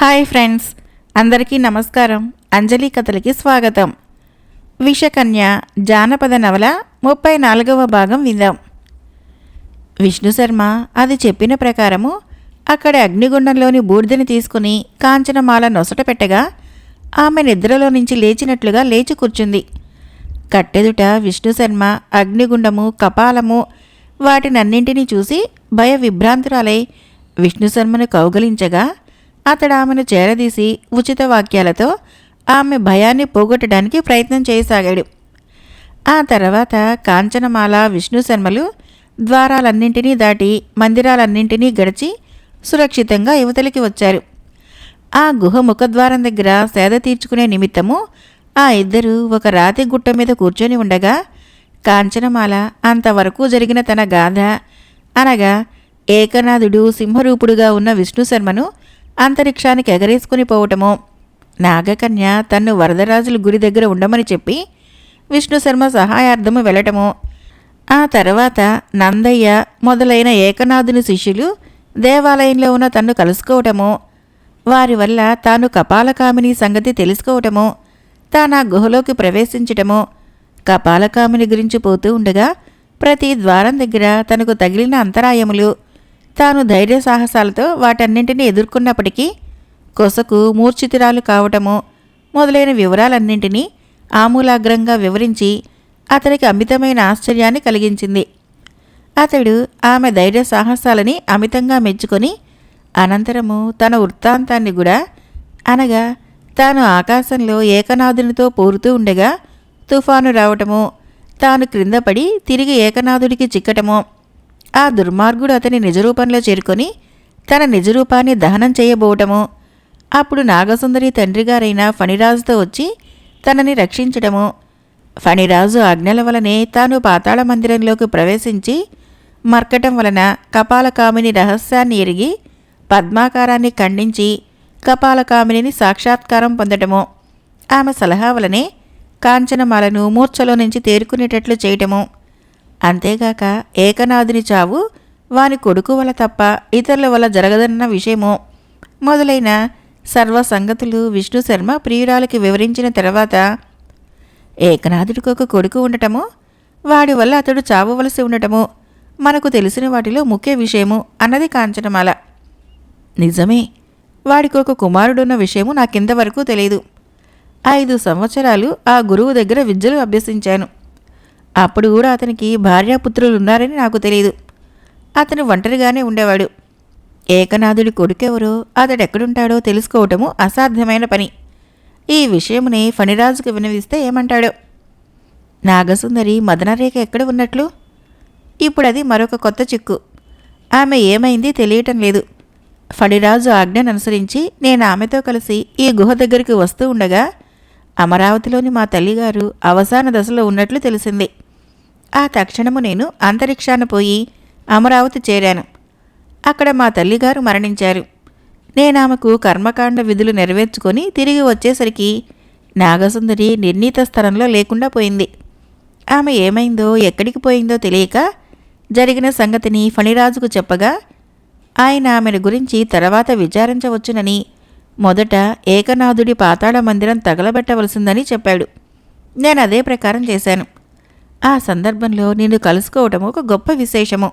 Hi friends అందరికీ నమస్కారం. అంజలి కథలకి స్వాగతం. విషకన్య జానపద నవల ముప్పై నాలుగవ భాగం విందాం. విష్ణు శర్మ అది చెప్పిన ప్రకారము అక్కడ అగ్నిగుండంలోని బూర్దిని తీసుకుని కాంచనమాల నొసట పెట్టగా ఆమె నిద్రలో నుంచి లేచినట్లుగా లేచి కూర్చుంది. కట్టెదుట విష్ణు శర్మ అగ్నిగుండము కపాలము వాటినన్నింటినీ చూసి భయ విభ్రాంతురాలై విష్ణు శర్మను కౌగలించగా అతడు ఆమెను చేరదీసి ఉచిత వాక్యాలతో ఆమె భయాన్ని పోగొట్టడానికి ప్రయత్నం చేయసాగాడు. ఆ తర్వాత కాంచనమాల విష్ణు శర్మలు ద్వారాలన్నింటినీ దాటి మందిరాలన్నింటినీ గడిచి సురక్షితంగా యువతలికి వచ్చారు. ఆ గుహ ముఖద్వారం దగ్గర సేద తీర్చుకునే నిమిత్తము ఆ ఇద్దరు ఒక రాతి గుట్ట మీద కూర్చొని ఉండగా కాంచనమాల అంతవరకు జరిగిన తన గాథ అనగా ఏకనాథుడు సింహరూపుడుగా ఉన్న విష్ణు శర్మను అంతరిక్షానికి ఎగరేసుకుని పోవటము? నాగకన్య తన్ను వరదరాజుల గురి దగ్గర ఉండమని చెప్పి విష్ణు శర్మ సహాయార్థము వెళ్ళటము? ఆ తర్వాత నందయ్య మొదలైన ఏకనాథుని శిష్యులు దేవాలయంలో ఉన్న తన్ను కలుసుకోవటము? వారి వల్ల తాను కపాలకామిని సంగతి తెలుసుకోవటము? తాను ఆ గుహలోకి ప్రవేశించటము? కపాలకామిని గురించి పోతూ ఉండగా ప్రతి ద్వారం దగ్గర తనకు తగిలిన అంతరాయములు తాను ధైర్య సాహసాలతో వాటన్నింటినీ ఎదుర్కొన్నప్పటికీ కొసకు మూర్ఛితురాలు కావటము మొదలైన వివరాలన్నింటినీ ఆమూలాగ్రంగా వివరించి అతనికి అమితమైన ఆశ్చర్యాన్ని కలిగించింది. అతడు ఆమె ధైర్య సాహసాలని అమితంగా మెచ్చుకొని అనంతరము తన వృత్తాంతాన్ని కూడా అనగా తాను ఆకాశంలో ఏకనాథునితో పోరుతూ ఉండగా తుఫాను రావటము తాను క్రిందపడి తిరిగి ఏకనాథుడికి చిక్కటము ఆ దుర్మార్గుడు అతని నిజరూపంలో చేరుకొని తన నిజరూపాన్ని దహనం చేయబోవటము. అప్పుడు నాగసుందరి తండ్రిగారైన ఫణిరాజుతో వచ్చి తనని రక్షించటము. ఫణిరాజు ఆజ్ఞల వలనే తాను పాతాళ మందిరంలోకి ప్రవేశించి మర్కటం వలన కపాలకామిని రహస్యాన్ని ఎరిగి పద్మాకారాన్ని ఖండించి కపాలకామిని సాక్షాత్కారం పొందటము. ఆమె సలహా వలనే కాంచనమాలను మూర్ఛలో నుంచి తేరుకునేటట్లు చేయటము. అంతేగాక ఏకనాథుని చావు వాని కొడుకు వల్ల తప్ప ఇతరుల వల్ల జరగదన్న విషయము. మొదలైన సర్వ సంగతులు విష్ణు శర్మ ప్రియురాలకి వివరించిన తర్వాత ఏకనాథుడికి ఒక కొడుకు ఉండటము వాడి వల్ల అతడు చావవలసి ఉండటము మనకు తెలిసిన వాటిలో ముఖ్య విషయము అన్నది కాంచనమాల. నిజమే వాడికి ఒక కుమారుడున్న విషయము నాకింతవరకు తెలియదు ఐదు సంవత్సరాలు ఆ గురువు దగ్గర విద్యలు అభ్యసించాను. అప్పుడు కూడా అతనికి భార్యాపుత్రులు ఉన్నారని నాకు తెలియదు అతను ఒంటరిగానే ఉండేవాడు. ఏకనాథుడి కొడుకెవరో అతడెక్కడుంటాడో తెలుసుకోవటము అసాధ్యమైన పని. ఈ విషయముని ఫణిరాజుకు వినవిస్తే ఏమంటాడో? నాగసుందరి మదనరేఖ ఎక్కడ ఉన్నట్లు? ఇప్పుడు అది మరొక కొత్త చిక్కు. ఆమె ఏమైంది తెలియటం లేదు. ఫణిరాజు ఆజ్ఞను అనుసరించి నేను ఆమెతో కలిసి ఈ గుహ దగ్గరికి వస్తూ ఉండగా అమరావతిలోని మా తల్లిగారు అవసాన దశలో ఉన్నట్లు తెలిసింది. ఆ తక్షణము నేను అంతరిక్షాన పోయి అమరావతి చేరాను. అక్కడ మా తల్లిగారు మరణించారు. నేను ఆమెకు కర్మకాండ విధులు నెరవేర్చుకొని తిరిగి వచ్చేసరికి నాగసుందరి నిర్ణీత స్థలంలో లేకుండా పోయింది. ఆమె ఏమైందో ఎక్కడికి పోయిందో తెలియక జరిగిన సంగతిని ఫణిరాజుకు చెప్పగా ఆయన ఆమెను గురించి తర్వాత విచారించవచ్చునని మొదట ఏకనాథుడి పాతాళ మందిరం తగలబెట్టవలసిందని చెప్పాడు. నేను అదే ప్రకారం చేశాను. ఆ సందర్భంలో నిన్ను కలుసుకోవటం ఒక గొప్ప విశేషము.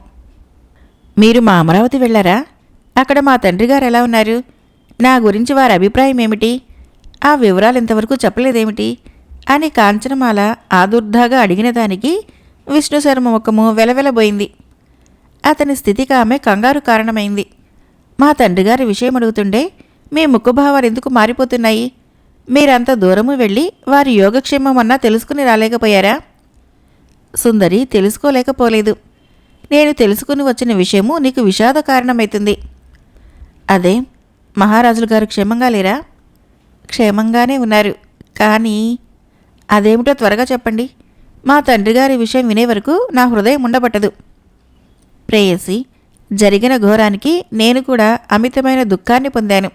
మీరు మా అమరావతి వెళ్ళారా? అక్కడ మా తండ్రి గారు ఎలా ఉన్నారు? నా గురించి వారి అభిప్రాయం ఏమిటి? ఆ వివరాలు ఇంతవరకు చెప్పలేదేమిటి? అని కాంచనమాల ఆదుర్ధాగా అడిగిన దానికి విష్ణు శర్మ ముఖము వెలవెలబోయింది. అతని స్థితికి ఆమె కంగారు కారణమైంది. మా తండ్రిగారి విషయం అడుగుతుండే మీ ముఖభావాలు ఎందుకు మారిపోతున్నాయి? మీరంత దూరము వెళ్ళి వారి యోగక్షేమం అన్నా తెలుసుకుని రాలేకపోయారా? సుందరి తెలుసుకోలేకపోలేదు. నేను తెలుసుకుని వచ్చిన విషయము నీకు విషాద కారణమవుతుంది అదే మహారాజులు గారు క్షేమంగా లేరా? క్షేమంగానే ఉన్నారు. కానీ అదేమిటో త్వరగా చెప్పండి. మా తండ్రి గారి విషయం వినే వరకు నా హృదయం ఉండబట్టదు. ప్రేయసి జరిగిన ఘోరానికి నేను కూడా అమితమైన దుఃఖాన్ని పొందాను.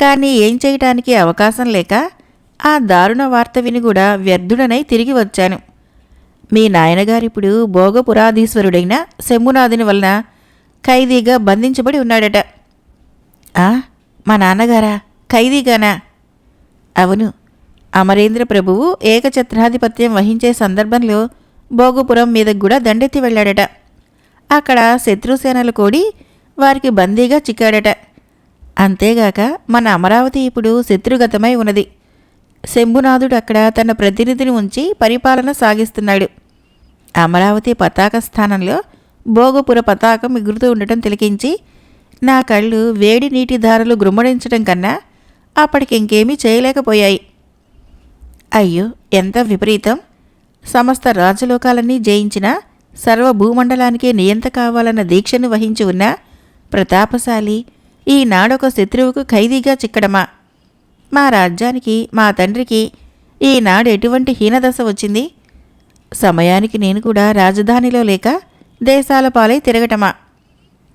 కానీ ఏం చేయటానికి అవకాశం లేక ఆ దారుణ వార్త విని కూడా వ్యర్థుడనై తిరిగి వచ్చాను. మీ నాయనగారిప్పుడు భోగపురాధీశ్వరుడైన శంభునాథుని వలన ఖైదీగా బంధించబడి ఉన్నాడట. ఆ మా నాన్నగారా ఖైదీగానా? అవును. అమరేంద్ర ప్రభువు ఏకఛత్రాధిపత్యం వహించే సందర్భంలో భోగపురం మీదకు కూడా దండెత్తి వెళ్ళాడట. అక్కడ శత్రుసేనలు కూడి వారికి బందీగా చిక్కాడట. అంతేగాక మన అమరావతి ఇప్పుడు శత్రుగతమై ఉన్నది. శంభునాథుడు అక్కడ తన ప్రతినిధిని ఉంచి పరిపాలన సాగిస్తున్నాడు. అమరావతి పతాక స్థానంలో భోగపుర పతాకం ఎగురుతూ ఉండటం తిలకించి నా కళ్ళు వేడి నీటి ధారలు గుమ్మడించడం కన్నా అప్పటికి ఇంకేమీ చేయలేకపోయాయి. అయ్యో ఎంత విపరీతం! సమస్త రాజలోకాలన్నీ జయించిన సర్వభూమండలానికే నియంత కావాలన్న దీక్షను వహించి ఉన్న ప్రతాపశాలి ఈనాడొక శత్రువుకు ఖైదీగా చిక్కడమా? మా రాజ్యానికి మా తండ్రికి ఈనాడు ఎటువంటి హీనదశ వచ్చింది? సమయానికి నేను కూడా రాజధానిలో లేక దేశాల పాలై తిరగటమా?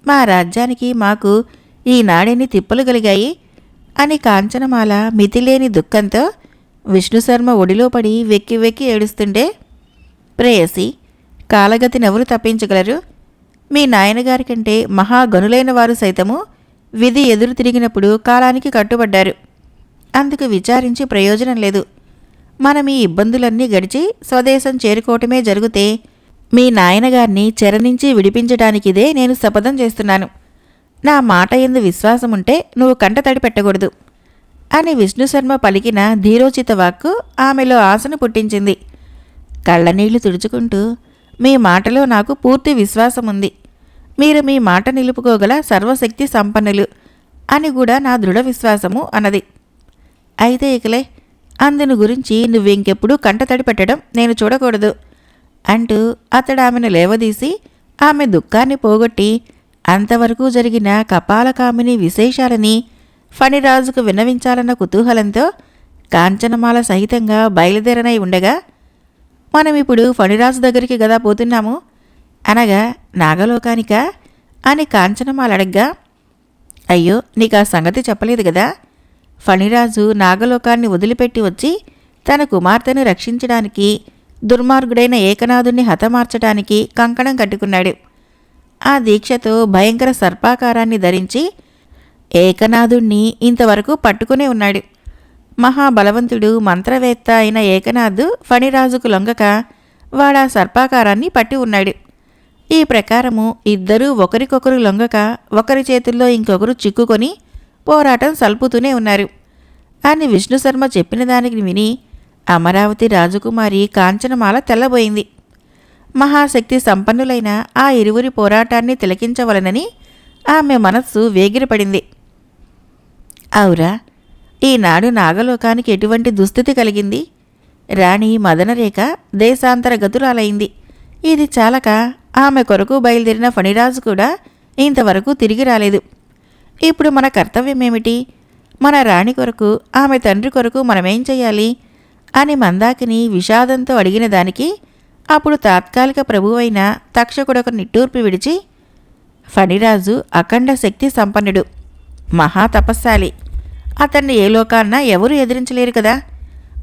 మా రాజ్యానికి మాకు ఈనాడెన్ని తిప్పలు కలిగాయి అని కాంచనమాల మితిలేని దుఃఖంతో విష్ణుశర్మ ఒడిలో పడి వెక్కి వెక్కి ఏడుస్తుంటే ప్రేయసి కాలగతినెవరు తప్పించగలరు. మీ నాయనగారి కంటే మహాగనులైన వారు సైతము విధి ఎదురు తిరిగినప్పుడు కాలానికి కట్టుబడ్డారు. అందుకు విచారించి ప్రయోజనం లేదు. మనం ఈ ఇబ్బందులన్నీ గడిచి స్వదేశం చేరుకోవటమే జరిగితే మీ నాయనగారిని చెర నుంచి విడిపించడానికిదే నేను శపథం చేస్తున్నాను. నా మాట ఎందు విశ్వాసం ఉంటే నువ్వు కంటతడి పెట్టకూడదు. అని విష్ణుశర్మ పలికిన ధీరోచిత వాక్కు ఆమెలో ఆశను పుట్టించింది. కళ్ళనీళ్ళు తుడుచుకుంటూ మీ మాటలో నాకు పూర్తి విశ్వాసం ఉంది మీరు మీ మాట నిలుపుకోగల సర్వశక్తి సంపన్నులు అని కూడా నా దృఢ విశ్వాసము అన్నది. అయితే ఇకలే అందును గురించి నువ్వింకెప్పుడూ కంటతడి పెట్టడం నేను చూడకూడదు అంటూ అతడు ఆమెను లేవదీసి ఆమె దుఃఖాన్ని పోగొట్టి అంతవరకు జరిగిన కపాలకామిని విశేషాలని ఫణిరాజుకు విన్నవించాలన్న కుతూహలంతో కాంచనమాల సహితంగా బయలుదేరనై ఉండగా మనం ఇప్పుడు ఫణిరాజు దగ్గరికి గదా పోతున్నాము? అనగా నాగలోకానికా? అని కాంచనమాల అడగ్గా అయ్యో నీకు ఆ సంగతి చెప్పలేదు కదా ఫణిరాజు నాగలోకాన్ని వదిలిపెట్టి వచ్చి తన కుమార్తెను రక్షించడానికి దుర్మార్గుడైన ఏకనాథుణ్ణి హతమార్చడానికి కంకణం కట్టుకున్నాడు. ఆ దీక్షతో భయంకర సర్పాకారాన్ని ధరించి ఏకనాథుణ్ణి ఇంతవరకు పట్టుకునే ఉన్నాడు. మహాబలవంతుడు మంత్రవేత్త అయిన ఏకనాథు ఫణిరాజుకు లొంగక వాడా సర్పాకారాన్ని పట్టి ఉన్నాడు. ఈ ప్రకారము ఇద్దరూ ఒకరికొకరు లొంగక ఒకరి చేతుల్లో ఇంకొకరు చిక్కుకొని పోరాటం సల్పుతూనే ఉన్నారు. అని విష్ణుశర్మ చెప్పిన దానికి విని అమరావతి రాజకుమారి కాంచనమాల తెల్లబోయింది. మహాశక్తి సంపన్నులైన ఆ ఇరువురి పోరాటాన్ని తిలకించవలనని ఆమె మనస్సు వేగిరపడింది. అవురా ఈనాడు నాగలోకానికి ఎటువంటి దుస్థితి కలిగింది రాణి మదనరేఖ దేశాంతర గతురాలైంది. ఇది చాలక ఆమె కొరకు బయలుదేరిన ఫణిరాజు కూడా ఇంతవరకు తిరిగి రాలేదు. ఇప్పుడు మన కర్తవ్యమేమిటి? మన రాణి కొరకు ఆమె తండ్రి కొరకు మనమేం చేయాలి అని మందాకిని విషాదంతో అడిగిన దానికి అప్పుడు తాత్కాలిక ప్రభువైన తక్షకుడొక నిట్టూర్పు విడిచి ఫణిరాజు అఖండ శక్తి సంపన్నుడు మహా తపస్శాలి. అతన్ని ఏ లోకాన్న ఎవరూ ఎదిరించలేరు కదా?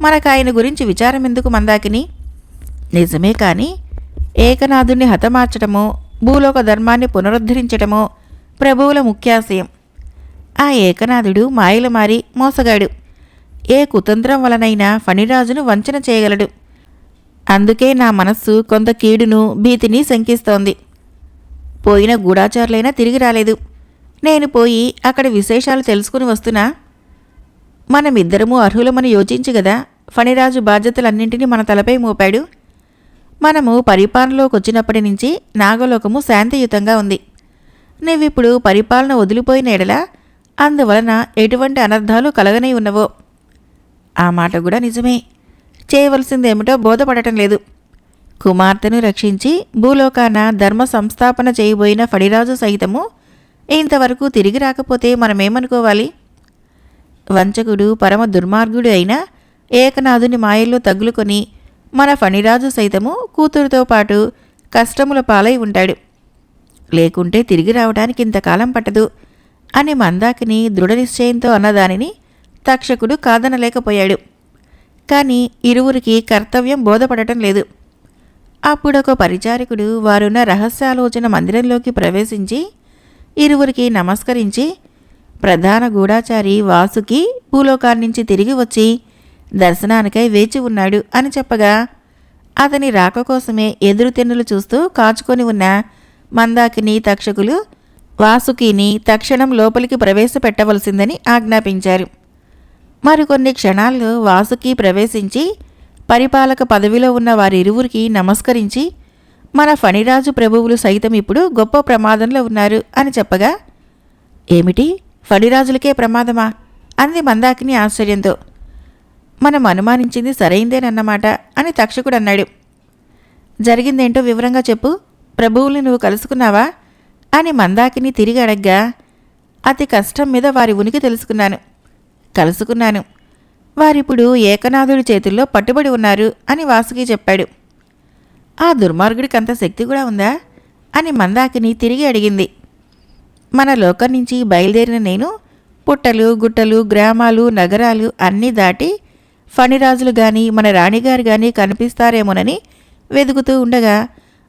మనకు ఆయన గురించి విచారం ఎందుకు మందాకిని? నిజమే కానీ ఏకనాథుణ్ణి హతమార్చడము భూలోక ధర్మాన్ని పునరుద్ధరించటము ప్రభువుల ముఖ్యాశయం. ఆ ఏకనాథుడు మాయలు మారి మోసగాడు. ఏ కుతంత్రం వలనైనా ఫణిరాజును వంచన చేయగలడు. అందుకే నా మనస్సు కొంత కీడును భీతిని శంకిస్తోంది. పోయిన గూఢాచారులైనా తిరిగి రాలేదు. నేను పోయి అక్కడ విశేషాలు తెలుసుకుని వస్తున్నా. మనమిద్దరము అర్హులమని యోచించి కదా ఫణిరాజు బాధ్యతలన్నింటినీ మన తలపై మోపాడు. మనము పరిపాలనలోకి వచ్చినప్పటి నుంచి నాగలోకము శాంతియుతంగా ఉంది. నీవిప్పుడు పరిపాలన వదిలిపోయిన ఎడల అందువలన ఎటువంటి అనర్థాలు కలగనే ఉన్నవో? ఆ మాట కూడా నిజమే. చేయవలసిందేమిటో బోధపడటం లేదు. కుమార్తెను రక్షించి భూలోకాన ధర్మ సంస్థాపన చేయబోయిన ఫణిరాజు సైతము ఇంతవరకు తిరిగి రాకపోతే మనమేమనుకోవాలి? వంచకుడు పరమ దుర్మార్గుడు అయిన ఏకనాథుని మాయల్లో తగులుకొని మన ఫణిరాజు సైతము కూతురుతో పాటు కష్టముల పాలై ఉంటాడు. లేకుంటే తిరిగి రావడానికి ఇంతకాలం పట్టదు. అని మందాకిని దృఢ నిశ్చయంతో అన్నదానిని తక్షకుడు కాదనలేకపోయాడు. కానీ ఇరువురికి కర్తవ్యం బోధపడటం లేదు. అప్పుడొక పరిచారికుడు వారున్న రహస్యాలోచన మందిరంలోకి ప్రవేశించి ఇరువురికి నమస్కరించి ప్రధాన గూఢాచారి వాసుకి భూలోకాన్నించి తిరిగి వచ్చి దర్శనానికై వేచి ఉన్నాడు అని చెప్పగా అతని రాక కోసమే ఎదురుతెన్నులు చూస్తూ కాచుకొని ఉన్న మందాకిని తక్షకులు వాసుకిని తక్షణం లోపలికి ప్రవేశపెట్టవలసిందని ఆజ్ఞాపించారు. మరికొన్ని క్షణాల్లో వాసుకి ప్రవేశించి పరిపాలక పదవిలో ఉన్న వారిరువురికి నమస్కరించి మన ఫణిరాజు ప్రభువులు సైతం ఇప్పుడు గొప్ప ప్రమాదంలో ఉన్నారు అని చెప్పగా ఏమిటి? ఫణిరాజులకే ప్రమాదమా? అంది మందాకిని ఆశ్చర్యంతో. మనం అనుమానించింది సరైందేనన్నమాట అని తక్షకుడు అన్నాడు జరిగిందేంటో వివరంగా చెప్పు. ప్రభువుల్ని నువ్వు కలుసుకున్నావా? అని మందాకిని తిరిగి అడగ్గా అతి కష్టం మీద వారి ఉనికి తెలుసుకున్నాను. కలుసుకున్నాను. వారిప్పుడు ఏకనాథుడి చేతుల్లో పట్టుబడి ఉన్నారు అని వాసుకి చెప్పాడు. ఆ దుర్మార్గుడికి అంత శక్తి కూడా ఉందా? అని మందాకిని తిరిగి అడిగింది. మన లోకం నుంచి బయలుదేరిన నేను పుట్టలు గుట్టలు గ్రామాలు నగరాలు అన్నీ దాటి ఫణిరాజులు గాని మన రాణిగారు గాని కనిపిస్తారేమోనని వెతుకుతూ ఉండగా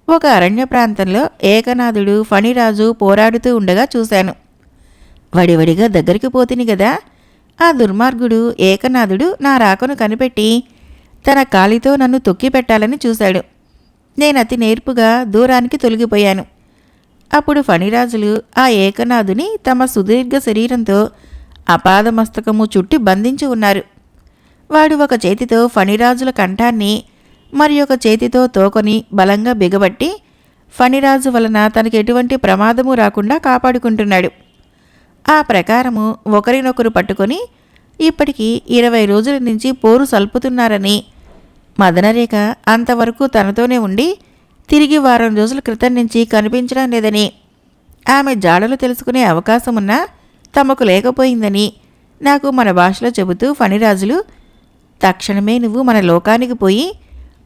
ఒక అరణ్య ప్రాంతంలో ఏకనాథుడు ఫణిరాజు పోరాడుతూ ఉండగా చూశాను. వడివడిగా దగ్గరికి పోతిని కదా ఆ దుర్మార్గుడు ఏకనాథుడు నా రాకను కనిపెట్టి తన కాలితో నన్ను తొక్కి పెట్టాలని చూశాడు. నేను అతి నేర్పుగా దూరానికి తొలగిపోయాను. అప్పుడు ఫణిరాజులు ఆ ఏకనాథుని తమ సుదీర్ఘ శరీరంతో అపాదమస్తకము చుట్టి బంధించి ఉన్నారు. వాడు ఒక చేతితో ఫణిరాజుల కంఠాన్ని మరి ఒక చేతితో తోకొని బలంగా బిగబట్టి ఫణిరాజు వలన తనకి ఎటువంటి ప్రమాదము రాకుండా కాపాడుకుంటున్నాడు. ఆ ప్రకారము ఒకరినొకరు పట్టుకొని ఇప్పటికీ ఇరవై రోజుల నుంచి పోరు సల్పుతున్నారని మదనరేఖ అంతవరకు తనతోనే ఉండి తిరిగి వారం రోజుల క్రితం నుంచి కనిపించడం లేదని ఆమె జాడలు తెలుసుకునే అవకాశమున్నా తమకు లేకపోయిందని నాకు మన భాషలో చెబుతూ ఫణిరాజులు తక్షణమే నువ్వు మన లోకానికి పోయి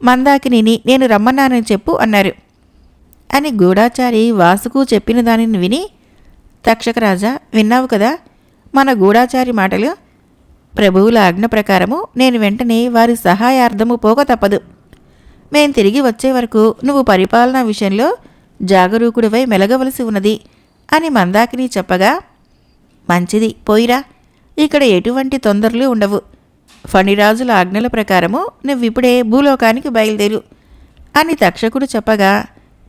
మందాకిని నేను రమ్మన్నానని చెప్పు అన్నారు. అని గూఢాచారి వాసుకు చెప్పిన దానిని విని తక్షకరాజా విన్నావు కదా? మన గూఢాచారి మాటలు. ప్రభువుల ఆజ్ఞ ప్రకారము నేను వెంటనే వారి సహాయార్థము పోక తప్పదు. మేం తిరిగి వచ్చే వరకు నువ్వు పరిపాలన విషయంలో జాగరూకుడివై మెలగవలసి ఉన్నది అని మందాకిని చెప్పగా మంచిది పోయిరా. ఇక్కడ ఎటువంటి తొందరలు ఉండవు. ఫణిరాజుల ఆజ్ఞల ప్రకారము నువ్విప్పుడే భూలోకానికి బయలుదేరు అని తక్షకుడు చెప్పగా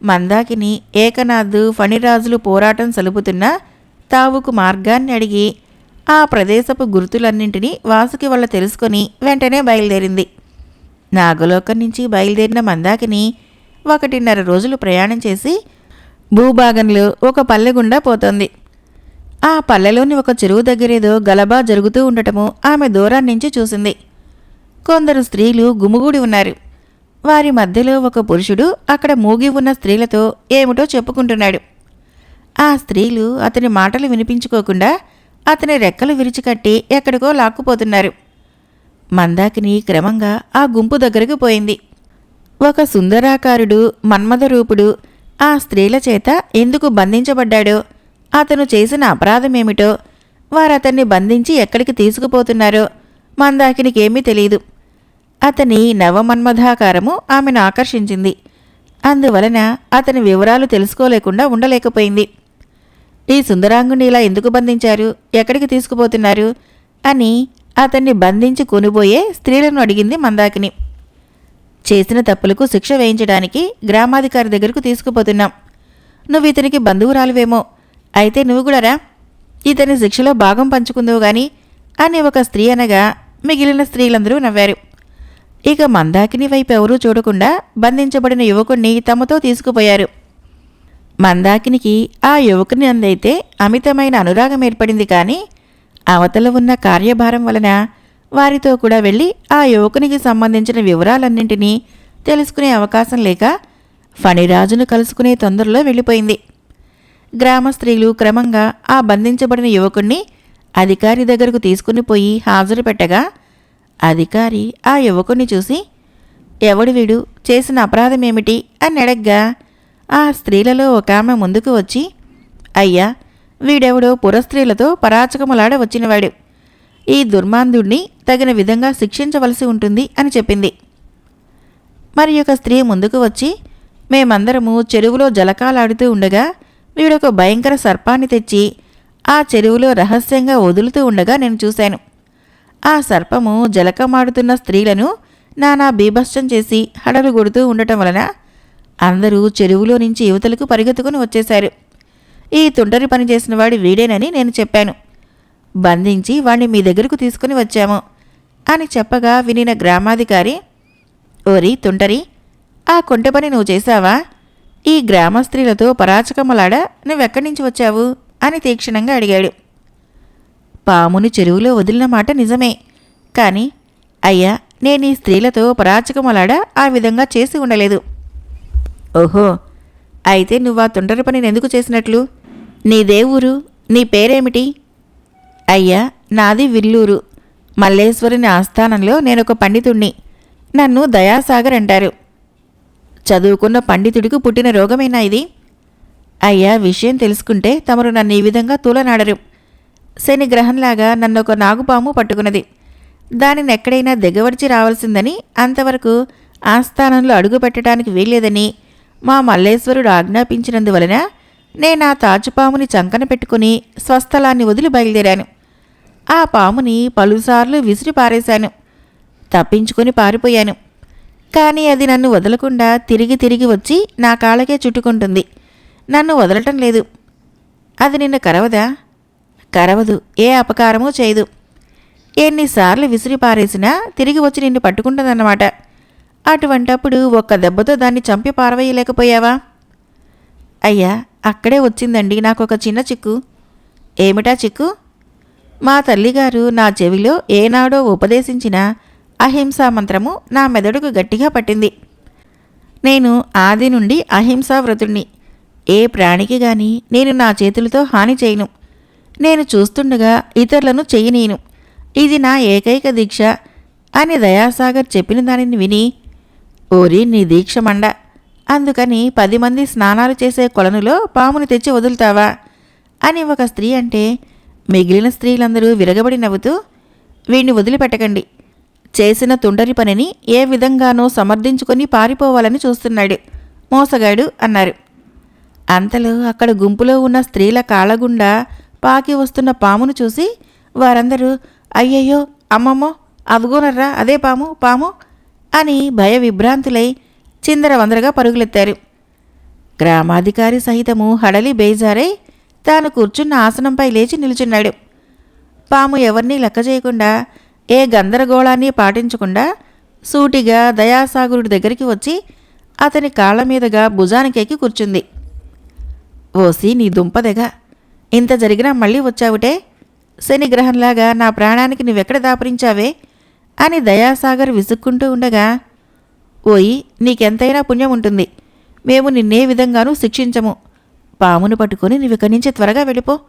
మందాకిని ఏకనాథ్ ఫణిరాజులు పోరాటం సలుపుతున్న తావుకు మార్గాన్ని అడిగి ఆ ప్రదేశపు గుర్తులన్నింటినీ వాసుకి వల్ల తెలుసుకొని వెంటనే బయలుదేరింది. నాగలోకం నుంచి బయలుదేరిన మందాకిని ఒకటిన్నర రోజులు ప్రయాణం చేసి భూభాగంలో ఒక పల్లె గుండా పోతోంది. ఆ పల్లెలోని ఒక చెరువు దగ్గరేదో గలబా జరుగుతూ ఉండటము ఆమె దూరాన్నించి చూసింది. కొందరు స్త్రీలు గుమిగూడి ఉన్నారు. వారి మధ్యలో ఒక పురుషుడు అక్కడ మూగి ఉన్న స్త్రీలతో ఏమిటో చెప్పుకుంటున్నాడు. ఆ స్త్రీలు అతని మాటలు వినిపించుకోకుండా అతని రెక్కలు విరిచికట్టి ఎక్కడికో లాక్కుపోతున్నారు. మందాకిని క్రమంగా ఆ గుంపు దగ్గరకు పోయింది. ఒక సుందరాకారుడు మన్మథరూపుడు ఆ స్త్రీల చేత ఎందుకు బంధించబడ్డాడో అతను చేసిన అపరాధమేమిటో వారతన్ని బంధించి ఎక్కడికి తీసుకుపోతున్నారో మందాకినికేమీ తెలియదు అతని నవమన్మథాకారము ఆమెను ఆకర్షించింది. అందువలన అతని వివరాలు తెలుసుకోలేకుండా ఉండలేకపోయింది. ఈ సుందరాంగుని ఇలా ఎందుకు బంధించారు? ఎక్కడికి తీసుకుపోతున్నారు? అని అతన్ని బంధించి కొనిపోయే స్త్రీలను అడిగింది మందాకిని. చేసిన తప్పులకు శిక్ష వేయించడానికి గ్రామాధికారి దగ్గరకు తీసుకుపోతున్నాం. నువ్వు ఇతనికి బంధువురాలువేమో. అయితే నువ్వు కూడా రా. ఇతని శిక్షలో భాగం పంచుకుందో గాని అని ఒక స్త్రీ అనగా మిగిలిన స్త్రీలందరూ నవ్వారు. ఇక మందాకిని వైపు ఎవరూ చూడకుండా బంధించబడిన యువకుణ్ణి తమతో తీసుకుపోయారు. మందాకినికి ఆ యువకుని అందైతే అమితమైన అనురాగం ఏర్పడింది కానీ అవతల ఉన్న కార్యభారం వలన వారితో కూడా వెళ్ళి ఆ యువకునికి సంబంధించిన వివరాలన్నింటినీ తెలుసుకునే అవకాశం లేక ఫణిరాజును కలుసుకునే తొందరలో వెళ్ళిపోయింది. గ్రామ స్త్రీలు క్రమంగా ఆ బంధించబడిన యువకుణ్ణి అధికారి దగ్గరకు తీసుకుని పోయి హాజరు పెట్టగా అధికారి ఆ యువకుణ్ణి చూసి ఎవడు వీడు? చేసిన అపరాధమేమిటి? అని అడగ్గా ఆ స్త్రీలలో ఒక ఆమె ముందుకు వచ్చి అయ్యా వీడెవడో పురస్త్రీలతో పరాచకములాడ వచ్చినవాడు. ఈ దుర్మాంధుణ్ణి తగిన విధంగా శిక్షించవలసి ఉంటుంది అని చెప్పింది. మరి ఒక స్త్రీ ముందుకు వచ్చి మేమందరము చెరువులో జలకాలాడుతూ ఉండగా వీడొక భయంకర సర్పాన్ని తెచ్చి ఆ చెరువులో రహస్యంగా వదులుతూ ఉండగా నేను చూశాను. ఆ సర్పము జలకమాడుతున్న స్త్రీలను నానా బీభత్సం చేసి హడలు కొడుతూ ఉండటం వలన అందరూ చెరువులో నుంచి యువతలకు పరిగెత్తుకుని వచ్చేశారు. ఈ తుంటరి పని చేసిన వాడి వీడేనని నేను చెప్పాను. బంధించి వాణ్ణి మీ దగ్గరకు తీసుకుని వచ్చాము అని చెప్పగా వినిన గ్రామాధికారి ఓరి తుంటరి ఆ కొంటె పని నువ్వు చేశావా? ఈ గ్రామ స్త్రీలతో పరాచకమ్మలాడ నువ్వెక్కడి నుంచి వచ్చావు? అని తీక్షణంగా అడిగాడు. పాముని చెరువులో వదిలిన మాట నిజమే. కానీ అయ్యా నేను ఈ స్త్రీలతో పరాచకమలాడ ఆ విధంగా చేసి ఉండలేదు. ఓహో అయితే నువ్వు ఆ తొండరి పనిని ఎందుకు చేసినట్లు? నీ ఊరు నీ పేరేమిటి? అయ్యా నాది విల్లూరు. మల్లేశ్వరుని ఆస్థానంలో నేనొక పండితుణ్ణి. నన్ను దయాసాగర్ అంటారు. చదువుకున్న పండితుడికి పుట్టిన రోగమేనా ఇది? అయ్యా విషయం తెలుసుకుంటే తమరు నన్ను ఈ విధంగా తూలనాడరు. శని గ్రహంలాగా నన్ను ఒక నాగుపాము పట్టుకున్నది. దానిని ఎక్కడైనా దిగవడిచి రావాల్సిందని అంతవరకు ఆస్థానంలో అడుగు పెట్టడానికి వీల్లేదని మా మల్లేశ్వరుడు ఆజ్ఞాపించినందువలన నేను ఆ తాచుపాముని చంకన పెట్టుకుని స్వస్థలాన్ని వదిలి బయలుదేరాను. ఆ పాముని పలుసార్లు విసిరి పారేశాను తప్పించుకొని పారిపోయాను. కానీ అది నన్ను వదలకుండా తిరిగి తిరిగి వచ్చి నా కాళ్ళకే చుట్టుకుంటుంది. నన్ను వదలటం లేదు. అది నిన్ను కరవదా? కరవదు. ఏ అపకారమూ చేయదు. ఎన్నిసార్లు విసిరి పారేసినా తిరిగి వచ్చి నిన్ను పట్టుకుంటుందన్నమాట. అటువంటప్పుడు ఒక్క దెబ్బతో దాన్ని చంపి పారవేయలేకపోయావా? అయ్యా అక్కడే వచ్చిందండి నాకు ఒక చిన్న చిక్కు. ఏమిటా చిక్కు? మా తల్లిగారు నా చెవిలో ఏనాడో ఉపదేశించిన అహింసా మంత్రము నా మెదడుకు గట్టిగా పట్టింది. నేను ఆది నుండి అహింసా వ్రతుణ్ణి. ఏ ప్రాణికి గాని నేను నా చేతులతో హాని చేయను. నేను చూస్తుండగా ఇతరులను చేయనీయను. ఇది నా ఏకైక దీక్ష అని దయాసాగర్ చెప్పిన దానిని విని ఓరి నీ దీక్ష మండ అందుకని పది మంది స్నానాలు చేసే కొలనులో పామును తెచ్చి వదులుతావా అని ఒక స్త్రీ అంటే మిగిలిన స్త్రీలందరూ విరగబడి నవ్వుతూ వీణ్ణి వదిలిపెట్టకండి. చేసిన తుండరి పనిని ఏ విధంగానో సమర్థించుకొని పారిపోవాలని చూస్తున్నాడు. మోసగాడు అన్నారు. అంతలో అక్కడ గుంపులో ఉన్న స్త్రీల కాళ్ళగుండా పాకి వస్తున్న పామును చూసి వారందరూ అయ్యయ్యో అమ్మమ్మో అదుగోనర్రా అదే పాము పాము అని భయ విభ్రాంతులై చిందరవందరగా పరుగులెత్తారు. గ్రామాధికారి సహితము హడలి బేజారై తాను కూర్చున్న ఆసనంపై లేచి నిలుచున్నాడు. పాము ఎవరినీ లెక్క చేయకుండా ఏ గందరగోళాన్ని పాటించకుండా సూటిగా దయాసాగరుడి దగ్గరికి వచ్చి అతని కాళ్ళ మీదుగా భుజానికెక్కి కూర్చుంది. ఓసి నీ దుంపదెగ. ఇంత జరిగినా మళ్ళీ వచ్చావుటే? శనిగ్రహంలాగా నా ప్రాణానికి నువ్వెక్కడ దాపరించావే? అని దయాసాగర్ విసుక్కుంటూ ఉండగా ఓయి నీకెంతైనా పుణ్యం ఉంటుంది. మేము నిన్నే విధంగానూ శిక్షించము. పామును పట్టుకొని నువ్వు ఇక్కడి నుంచి త్వరగా వెళ్ళిపో.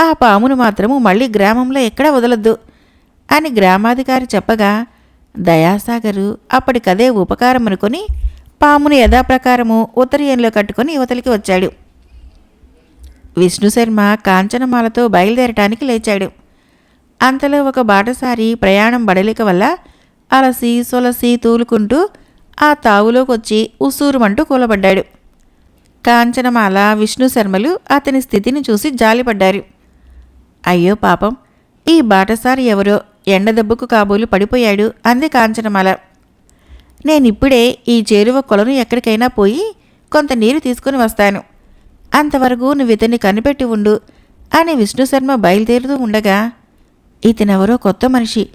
ఆ పామును మాత్రము మళ్ళీ గ్రామంలో ఎక్కడా వదలొద్దు. అని గ్రామాధికారి చెప్పగా దయాసాగరు అప్పటికదే ఉపకారం అనుకొని పామును యథాప్రకారము ఉత్తరీయంలో కట్టుకొని యువతలికి వచ్చాడు. విష్ణుశర్మ కాంచనమాలతో బయలుదేరటానికి లేచాడు. అంతలో ఒక బాటసారి ప్రయాణం బడలిక వల్ల అలసి సొలసి తూలుకుంటూ ఆ తావులోకొచ్చి ఉసూరుమంటూ కూలబడ్డాడు. కాంచనమాల విష్ణుశర్మలు అతని స్థితిని చూసి జాలిపడ్డారు. అయ్యో పాపం ఈ బాటసారి ఎవరో ఎండదెబ్బకు కాబోలు పడిపోయాడు అంది కాంచనమాల. నేనిప్పుడే ఈ చేరువ కొలను ఎక్కడికైనా పోయి కొంత నీరు తీసుకుని వస్తాను. అంతవరకు నువ్వు ఇతన్ని కనిపెట్టి ఉండు అని విష్ణుశర్మ బయలుదేరుతూ ఉండగా ఇతనెవరో కొత్త మనిషి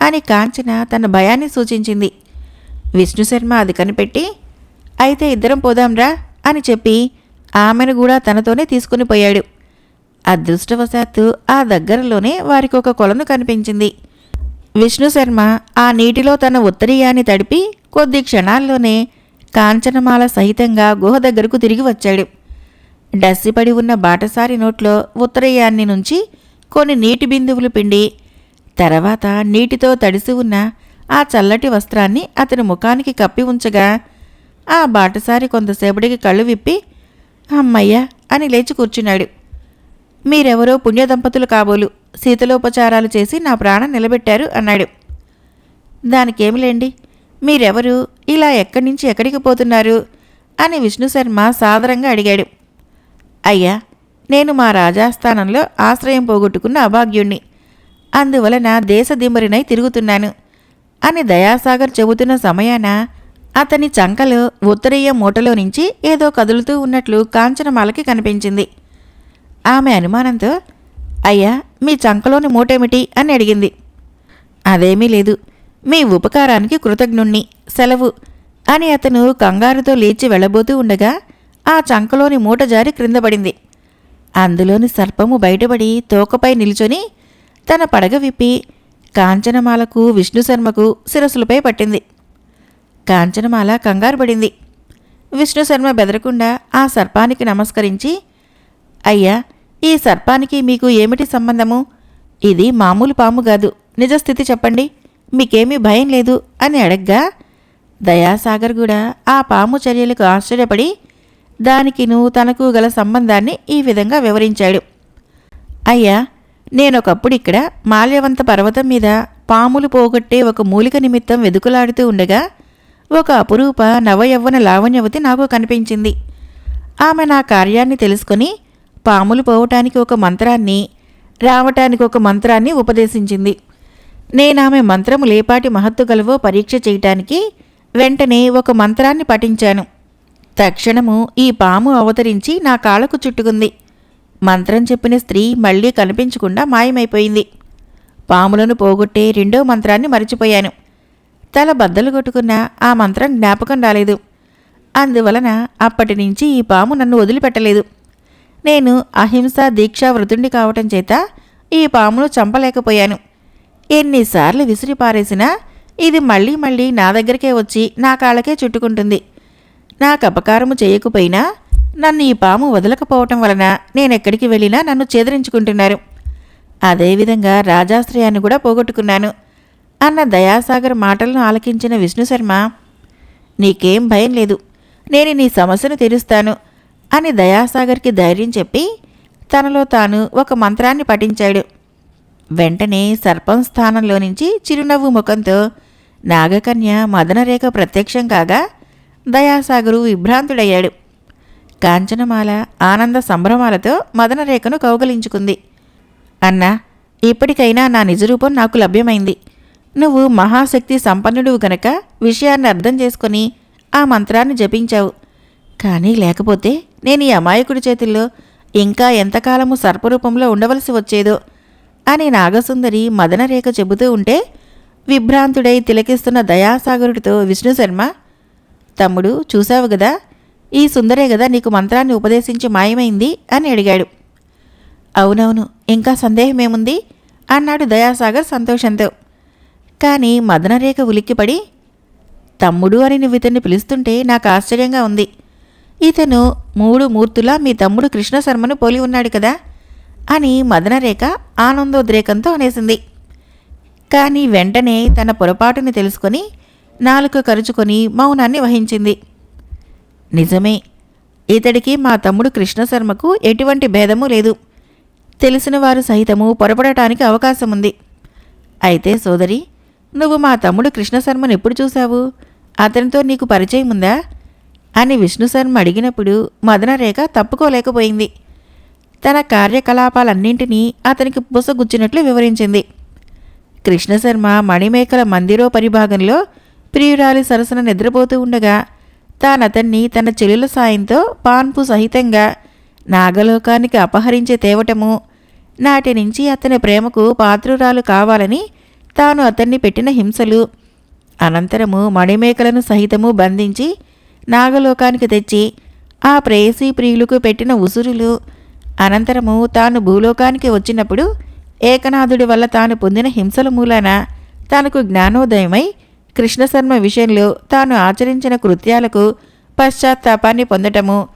అని కాంచన తన భయాన్ని సూచించింది. విష్ణుశర్మ అది కనిపెట్టి అయితే ఇద్దరం పోదాంరా అని చెప్పి ఆమెను కూడా తనతోనే తీసుకుని పోయాడు. అదృష్టవశాత్తు ఆ దగ్గరలోనే వారికి ఒక కొలను కనిపించింది. విష్ణుశర్మ ఆ నీటిలో తన ఉత్తరీయాన్ని తడిపి కొద్ది క్షణాల్లోనే కాంచనమాల సహితంగా గుహ దగ్గరకు తిరిగి వచ్చాడు. డస్సిపడి ఉన్న బాటసారి నోట్లో ఉత్తరయాన్ని నుంచి కొన్ని నీటి బిందువులు పిండి తర్వాత నీటితో తడిసి ఉన్న ఆ చల్లటి వస్త్రాన్ని అతని ముఖానికి కప్పి ఉంచగా ఆ బాటసారి కొంతసేపటికి కళ్ళు విప్పి అమ్మయ్య అని లేచి కూర్చున్నాడు. మీరెవరో పుణ్యదంపతులు కాబోలు. శీతలోపచారాలు చేసి నా ప్రాణం నిలబెట్టారు అన్నాడు. దానికేమిలేండి మీరెవరు ఇలా ఎక్కడి నుంచి ఎక్కడికి పోతున్నారు? అని విష్ణుశర్మ సాదరంగా అడిగాడు. అయ్యా నేను మా రాజాస్థానంలో ఆశ్రయం పోగొట్టుకున్న అభాగ్యుణ్ణి. అందువలన దేశదిమ్మరినై తిరుగుతున్నాను. అని దయాసాగర్ చెబుతున్న సమయాన అతని చంకలో ఉత్తరీయ మూటలో నుంచి ఏదో కదులుతూ ఉన్నట్లు కాంచనమాలకి కనిపించింది. ఆమె అనుమానంతో అయ్యా మీ చంకలోని మూటేమిటి అని అడిగింది. అదేమీ లేదు. మీ ఉపకారానికి కృతజ్ఞుణ్ణి. సెలవు. అని అతను కంగారుతో లేచి వెళ్ళబోతూ ఉండగా ఆ చంకలోని మూట జారి క్రింద పడింది. అందులోని సర్పము బయటపడి తోకపై నిల్చొని తన పడగ విప్పి కాంచనమాలకు విష్ణుశర్మకు శిరస్సులపై పట్టింది. కాంచనమాల కంగారు పడింది. విష్ణుశర్మ బెదరకుండా ఆ సర్పానికి నమస్కరించి అయ్యా ఈ సర్పానికి మీకు ఏమిటి సంబంధము? ఇది మామూలు పాము కాదు. నిజస్థితి చెప్పండి. మీకేమీ భయం లేదు అని అడగ్గా దయాసాగర్ కూడా ఆ పాము చర్యలకు ఆశ్చర్యపడి దానికిను తనకు గల సంబంధాన్ని ఈ విధంగా వివరించాడు. అయ్యా నేనొకప్పుడు ఇక్కడ మాల్యవంత పర్వతం మీద పాములు పోగొట్టే ఒక మూలిక నిమిత్తం వెదుకులాడుతూ ఉండగా ఒక అపురూప నవయవ్వన లావణ్యవతి నాకు కనిపించింది. ఆమె నా కార్యాన్ని తెలుసుకొని పాములు పోవటానికి ఒక మంత్రాన్ని రావటానికి ఒక మంత్రాన్ని ఉపదేశించింది. నేనామె మంత్రము లేపాటి మహత్తు గలవో పరీక్ష చేయటానికి వెంటనే ఒక మంత్రాన్ని పఠించాను. తక్షణము ఈ పాము అవతరించి నా కాళ్ళకు చుట్టుకుంది. మంత్రం చెప్పిన స్త్రీ మళ్ళీ కనిపించకుండా మాయమైపోయింది. పాములను పోగొట్టే రెండో మంత్రాన్ని మరిచిపోయాను. తల బద్దలు కొట్టుకున్న ఆ మంత్రం జ్ఞాపకం రాలేదు. అందువలన అప్పటి నుంచి ఈ పాము నన్ను వదిలిపెట్టలేదు. నేను అహింస దీక్షా వృద్ధుణ్ణి కావటం చేత ఈ పామును చంపలేకపోయాను. ఎన్నిసార్లు విసిరి పారేసినా ఇది మళ్ళీ మళ్ళీ నా దగ్గరికే వచ్చి నా కాళ్ళకే చుట్టుకుంటుంది. నాకు అపకారము చేయకపోయినా నన్ను ఈ పాము వదలకపోవటం వలన నేనెక్కడికి వెళ్ళినా నన్ను చేదరించుకుంటున్నారు. అదేవిధంగా రాజాశ్రయాన్ని కూడా పోగొట్టుకున్నాను. అన్న దయాసాగర్ మాటలను ఆలకించిన విష్ణుశర్మ నీకేం భయం లేదు. నేను నీ సమస్యను తీరుస్తాను. అని దయాసాగర్కి ధైర్యం చెప్పి తనలో తాను ఒక మంత్రాన్ని పఠించాడు. వెంటనే సర్పం స్థానంలో నుంచి చిరునవ్వు ముఖంతో నాగకన్య మదనరేఖ ప్రత్యక్షం కాగా దయాసాగరు విభ్రాంతుడయ్యాడు. కాంచనమాల ఆనంద సంభ్రమాలతో మదనరేఖను కౌగలించుకుంది. అన్నా ఇప్పటికైనా నా నిజరూపం నాకు లభ్యమైంది. నువ్వు మహాశక్తి సంపన్నుడు గనక విషయాన్ని అర్థం చేసుకొని ఆ మంత్రాన్ని జపించావు. కానీ లేకపోతే నేను ఈ అమాయకుడి చేతుల్లో ఇంకా ఎంతకాలము సర్పరూపంలో ఉండవలసి వచ్చేదో అని నాగసుందరి మదనరేఖ చెబుతూ ఉంటే విభ్రాంతుడై తిలకిస్తున్న దయాసాగరుడితో విష్ణుశర్మ తమ్ముడు చూశావు గదా? ఈ సుందరే గదా నీకు మంత్రాన్ని ఉపదేశించి మాయమైంది? అని అడిగాడు. అవునవును ఇంకా సందేహమేముంది? అన్నాడు దయాసాగర్ సంతోషంతో. కానీ మదనరేఖ ఉలిక్కిపడి తమ్ముడు అని నువ్వు ఇతన్ని పిలుస్తుంటే నాకు ఆశ్చర్యంగా ఉంది. ఇతను మూడు మూర్తులా మీ తమ్ముడు కృష్ణశర్మను పోలి ఉన్నాడు కదా అని మదనరేఖ ఆనందోద్రేకంతో అనేసింది. కానీ వెంటనే తన పొరపాటుని తెలుసుకొని నాలుక కరుచుకొని మౌనాన్ని వహించింది. నిజమే ఇతడికి మా తమ్ముడు కృష్ణశర్మకు ఎటువంటి భేదము లేదు. తెలిసిన వారు సహితము పొరపడటానికి అవకాశం ఉంది అయితే సోదరి నువ్వు మా తమ్ముడు కృష్ణశర్మను ఎప్పుడు చూశావు? అతనితో నీకు పరిచయం ఉందా అని విష్ణుశర్మ అడిగినప్పుడు మదనరేఖ తప్పుకోలేకపోయింది. తన కార్యకలాపాలన్నింటినీ అతనికి పుసగుచ్చినట్లు వివరించింది. కృష్ణశర్మ మణిమేకల మందిరో పరిభాగంలో ప్రియురాలి సరసన నిద్రపోతూ ఉండగా తానతన్ని తన చెలుల సాయంతో పాన్పు సహితంగా నాగలోకానికి అపహరించే తేవటము నాటి నుంచి అతని ప్రేమకు పాత్రురాలు కావాలని తాను అతన్ని పెట్టిన హింసలు అనంతరము మణిమేకలను సహితము బంధించి నాగలోకానికి తెచ్చి ఆ ప్రేయసీ ప్రియులకు పెట్టిన ఉసురులు. అనంతరము తాను భూలోకానికి వచ్చినప్పుడు ఏకనాథుడి వల్ల తాను పొందిన హింసల మూలాన తనకు జ్ఞానోదయమై కృష్ణశర్మ విషయంలో తాను ఆచరించిన కృత్యాలకు పశ్చాత్తాపాన్ని పొందటము.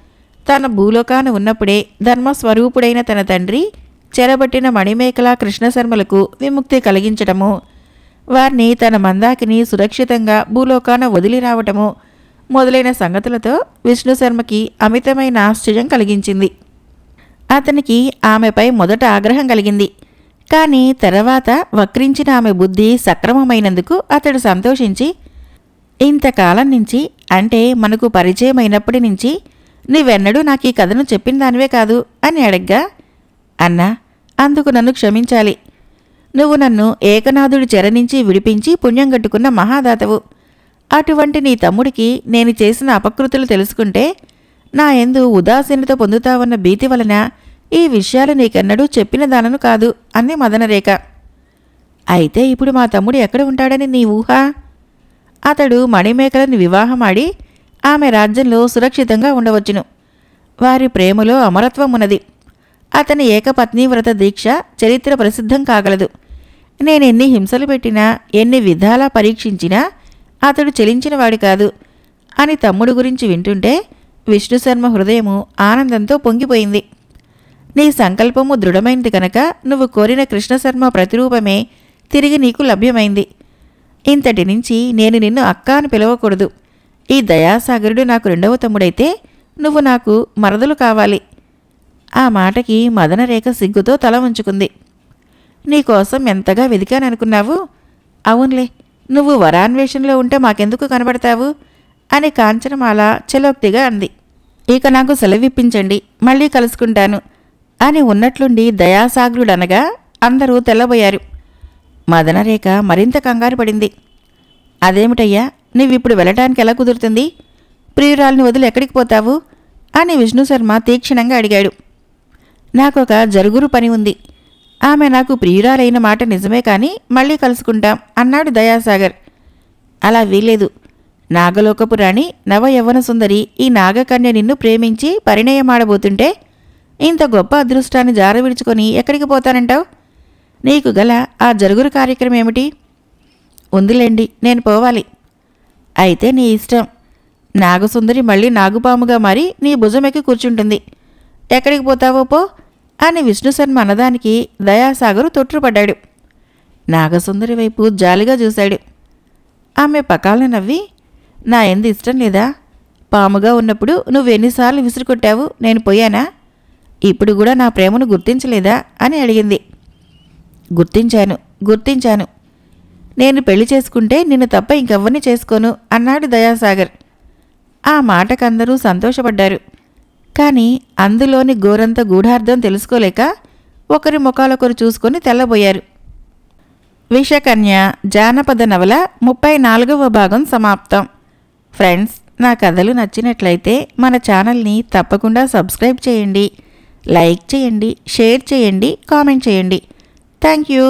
తన భూలోకాన ఉన్నప్పుడే ధర్మస్వరూపుడైన తన తండ్రి చెరబట్టిన మణిమేకల కృష్ణశర్మలకు విముక్తి కలిగించటము. వారిని తన మందాకిని సురక్షితంగా భూలోకాన వదిలి రావటము మొదలైన సంగతులతో విష్ణుశర్మకి అమితమైన ఆశ్చర్యం కలిగించింది. అతనికి ఆమెపై మొదట ఆగ్రహం కలిగింది. కానీ తర్వాత వక్రించిన ఆమె బుద్ధి సక్రమమైనందుకు అతడు సంతోషించి ఇంతకాలం నుంచి అంటే మనకు పరిచయమైనప్పటి నుంచి నీవెన్నడూ నాకు ఈ కథను చెప్పిన దానివే కాదు అని అడగ్గా అన్నా అందుకు నన్ను క్షమించాలి. నువ్వు నన్ను ఏకనాథుడి చెర నుంచి విడిపించి పుణ్యం కట్టుకున్న మహాదాతవు. అటువంటి నీ తమ్ముడికి నేను చేసిన అపకృతులు తెలుసుకుంటే నా ఎందు ఉదాసీనత పొందుతావన్న భీతి వలన ఈ విషయాలు నీకెన్నడూ చెప్పిన దానను కాదు అంది మదనరేఖ. అయితే ఇప్పుడు మా తమ్ముడు ఎక్కడ ఉంటాడని నీ ఊహ? అతడు మణిమేకలను వివాహమాడి ఆమె రాజ్యంలో సురక్షితంగా ఉండవచ్చును. వారి ప్రేమలో అమరత్వం ఉన్నది. అతని ఏకపత్ని వ్రత దీక్ష చరిత్ర ప్రసిద్ధం కాగలదు. నేనెన్ని హింసలు పెట్టినా ఎన్ని విధాలా పరీక్షించినా అతడు చెలించినవాడు కాదు అని తమ్ముడు గురించి వింటుంటే విష్ణుశర్మ హృదయము ఆనందంతో పొంగిపోయింది. నీ సంకల్పము దృఢమైంది కనుక నువ్వు కోరిన కృష్ణశర్మ ప్రతిరూపమే తిరిగి నీకు లభ్యమైంది. ఇంతటి నుంచి నేను నిన్ను అక్క అని పిలవకూడదు. ఈ దయాసాగరుడు నాకు రెండవ తమ్ముడైతే నువ్వు నాకు మరదలు కావాలి. ఆ మాటకి మదనరేఖ సిగ్గుతో తల ఉంచుకుంది నీకోసం ఎంతగా వెదికాననుకున్నావు? అవునులే నువ్వు వరాన్వేషణలో ఉంటే మాకెందుకు కనబడతావు? అని కాంచనమాల చలోక్తిగా అంది. ఇక నాకు సెలవిప్పించండి మళ్ళీ కలుసుకుంటాను అని ఉన్నట్లుండి దయాసాగరుడనగా అందరూ తెల్లబోయారు. మదనరేఖ మరింత కంగారు పడింది. అదేమిటయ్యా నువ్విప్పుడు వెళ్ళటానికి ఎలా కుదురుతుంది? ప్రియురాల్ని వదిలి ఎక్కడికి పోతావు? అని విష్ణుశర్మ తీక్షణంగా అడిగాడు. నాకొక జరుగురు పని ఉంది. ఆమె నాకు ప్రియురాలైన మాట నిజమే కానీ మళ్ళీ కలుసుకుంటాం అన్నాడు దయాసాగర్. అలా వీలేదు నాగలోకపు రాణి నవ సుందరి ఈ నాగకన్య నిన్ను ప్రేమించి పరిణయమాడబోతుంటే ఇంత గొప్ప అదృష్టాన్ని జారవిడుచుకొని ఎక్కడికి పోతానంటావు? నీకు గల ఆ జరుగురు కార్యక్రమం ఏమిటి? ఉందిలేండి నేను పోవాలి. అయితే నీ ఇష్టం. నాగసుందరి మళ్ళీ నాగుపాముగా మారి నీ భుజమెక్కి కూర్చుంటుంది. ఎక్కడికి పోతావో పో. అని విష్ణుశర్మ అనదానికి దయాసాగరు తొట్టుపడ్డాడు నాగసుందరి వైపు జాలిగా చూశాడు. ఆమె పకాలను నవ్వి నా ఎందు ఇష్టం లేదా? పాముగా ఉన్నప్పుడు నువ్వు ఎన్నిసార్లు నేను పోయానా? ఇప్పుడు కూడా నా ప్రేమను గుర్తించలేదా? అని అడిగింది. గుర్తించాను గుర్తించాను. నేను పెళ్ళి చేసుకుంటే నిన్ను తప్ప ఇంకెవ్వరిని చేసుకోను అన్నాడు దయాసాగర్. ఆ మాటకందరూ సంతోషపడ్డారు. కానీ అందులోని గోరంత గూఢార్థం తెలుసుకోలేక ఒకరి ముఖాలొకరు చూసుకొని తెల్లబోయారు. విషకన్య జానపద నవల ముప్పై నాలుగవ భాగం సమాప్తం. ఫ్రెండ్స్ నా కథలు నచ్చినట్లయితే మన ఛానల్ని తప్పకుండా సబ్స్క్రైబ్ చేయండి. లైక్ చేయండి షేర్ చేయండి కామెంట్ చేయండి. Thank you.